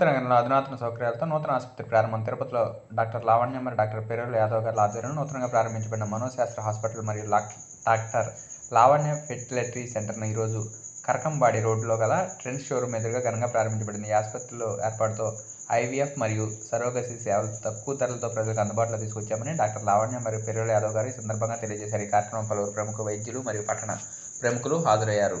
తిరుపతి నగరంలో అధునాతన సౌకర్యాలతో నూతన ఆసుపత్రి ప్రారంభం. తిరుపతిలో డాక్టర్ లావణ్య మరియు డాక్టర్ పెరుల యాదవ్ గారి ఆధ్వర్యంలో నూతనంగా ప్రారంభించబడిన మనోశాస్త్ర హాస్పిటల్ మరియు డాక్టర్ లావణ్య ఫెర్టిలిటీ సెంటర్ను ఈరోజు కరకంబాడి రోడ్డులో గల ట్రెండ్ షోరూమ్ ఎదురుగా ఘనంగా ప్రారంభించబడింది. ఈ ఆసుపత్రిలో ఏర్పాటుతో ఐవీఎఫ్ మరియు సరోగసి సేవలు తక్కువ ధరలతో ప్రజలకు అందుబాటులో తీసుకొచ్చామని డాక్టర్ లావణ్య మరియు పెరుల యాదవ్ గారు ఈ సందర్భంగా తెలియజేశారు. ఈ కార్యక్రమం పలువురు ప్రముఖ వైద్యులు మరియు పట్టణ ప్రముఖులు హాజరయ్యారు.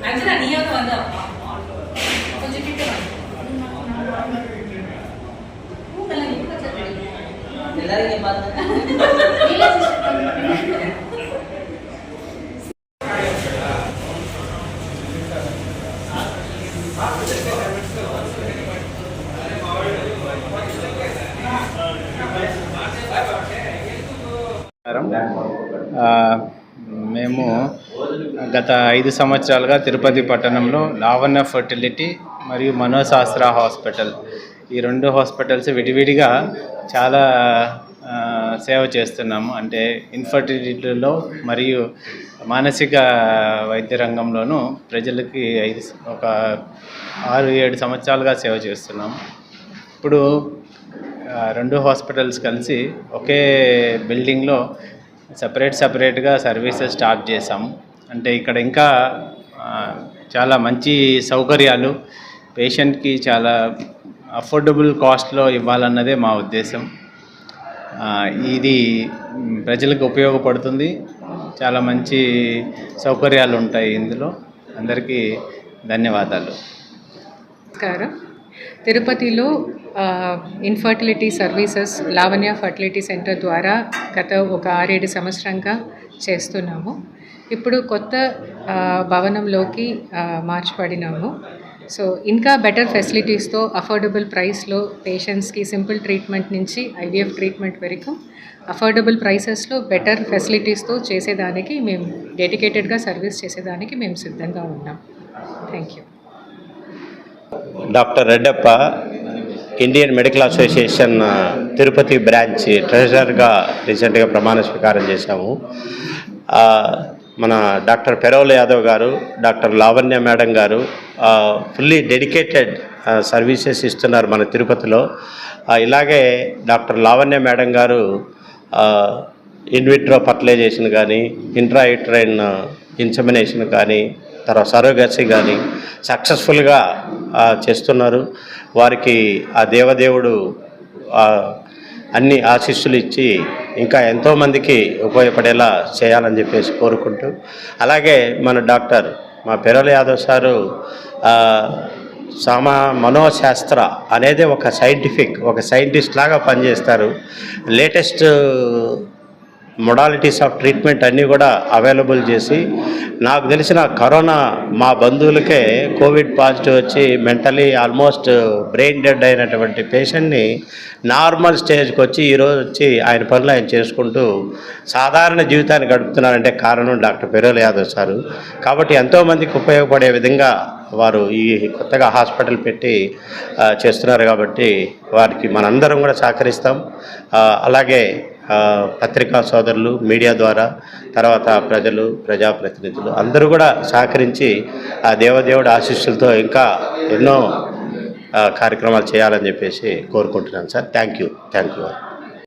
ஆக்சுவலா நீயாவது வந்து கொஞ்சம் கிட்ட எல்லாரும் இங்க பாருங்க. మేము గత ఐదు సంవత్సరాలుగా తిరుపతి పట్టణంలో లావణ్య ఫర్టిలిటీ మరియు మనోశాస్త్ర హాస్పిటల్ ఈ రెండు హాస్పిటల్స్ విడివిడిగా చాలా సేవ చేస్తున్నాము. అంటే ఇన్ఫర్టిలిటీలో మరియు మానసిక వైద్య రంగంలోనూ ప్రజలకి ఐదు ఒక ఆరు ఏడు సంవత్సరాలుగా సేవ చేస్తున్నాము. ఇప్పుడు రెండు హాస్పిటల్స్ కలిసి ఒకే బిల్డింగ్లో సపరేట్ సపరేట్గా సర్వీసెస్ స్టార్ట్ చేసాము అంటే ఇక్కడ ఇంకా చాలా మంచి సౌకర్యాలు. పేషెంట్కి చాలా అఫోర్డబుల్ కాస్ట్లో ఇవ్వాలన్నదే మా ఉద్దేశం. ఇది ప్రజలకు ఉపయోగపడుతుంది. చాలా మంచి సౌకర్యాలు ఉంటాయి ఇందులో. అందరికీ ధన్యవాదాలు. నమస్కారం. తిరుపతిలో infertility services Lavanya fertility centre ద్వారా గత ఒక ఆరేడు సంవత్సరంగా చేస్తున్నాము. ఇప్పుడు కొత్త భవనంలోకి మార్చబడినాము. సో ఇంకా బెటర్ ఫెసిలిటీస్తో అఫోర్డబుల్ ప్రైస్లో పేషెంట్స్కి సింపుల్ ట్రీట్మెంట్ నుంచి ఐవీఎఫ్ ట్రీట్మెంట్ వరకు అఫోర్డబుల్ ప్రైసెస్లో బెటర్ ఫెసిలిటీస్తో చేసేదానికి మేము డెడికేటెడ్గా సర్వీస్ చేసేదానికి మేము సిద్ధంగా ఉన్నాం. Thank you doctor Reddappa Indian medical association Tirupati branch ట్రెజరర్గా రీసెంట్గా ప్రమాణ స్వీకారం చేశాము. మన డాక్టర్ పెరోల్ యాదవ్ గారు డాక్టర్ లావణ్య మేడం గారు ఫుల్లీ డెడికేటెడ్ సర్వీసెస్ ఇస్తున్నారు మన తిరుపతిలో. ఇలాగే డాక్టర్ లావణ్య మేడం గారు ఇన్విట్రో ఫర్టిలైజేషన్ కానీ ఇంట్రాయిట్రైన్ ఇన్సమినేషన్ కానీ తర్వాత సరోగసీ కానీ సక్సెస్ఫుల్గా చేస్తున్నారు. వారికి ఆ దేవదేవుడు అన్ని ఆశీస్సులు ఇచ్చి ఇంకా ఎంతోమందికి ఉపయోగపడేలా చేయాలని చెప్పేసి కోరుకుంటూ అలాగే మన డాక్టర్ మా పెరల యాదవ్ సారు సామా మనోశాస్త్ర అనేది ఒక సైంటిఫిక్ ఒక సైంటిస్ట్ లాగా పనిచేస్తారు. లేటెస్ట్ మొడాలిటీస్ ఆఫ్ ట్రీట్మెంట్ అన్నీ కూడా అవైలబుల్ చేసి నాకు తెలిసిన కరోనా మా బంధువులకే కోవిడ్ పాజిటివ్ వచ్చి మెంటలీ ఆల్మోస్ట్ బ్రెయిన్ డెడ్ అయినటువంటి పేషెంట్ని నార్మల్ స్టేజ్కి వచ్చి ఈరోజు వచ్చి ఆయన పనులు ఆయన చేసుకుంటూ సాధారణ జీవితాన్ని గడుపుతున్నారంటే కారణం డాక్టర్ పెరోల్ యాదవ్ సారు. కాబట్టి ఎంతోమందికి ఉపయోగపడే విధంగా వారు ఈ కొత్తగా హాస్పిటల్ పెట్టి చేస్తున్నారు కాబట్టి వారికి మనందరం కూడా సహకరిస్తాం. అలాగే పత్రికా సోదరులు మీడియా ద్వారా తర్వాత ప్రజలు ప్రజాప్రతినిధులు అందరూ కూడా సహకరించి ఆ దేవదేవుడి ఆశీస్సులతో ఇంకా ఎన్నో కార్యక్రమాలు చేయాలని చెప్పేసి కోరుకుంటున్నాను sir. Thank you. Thank you.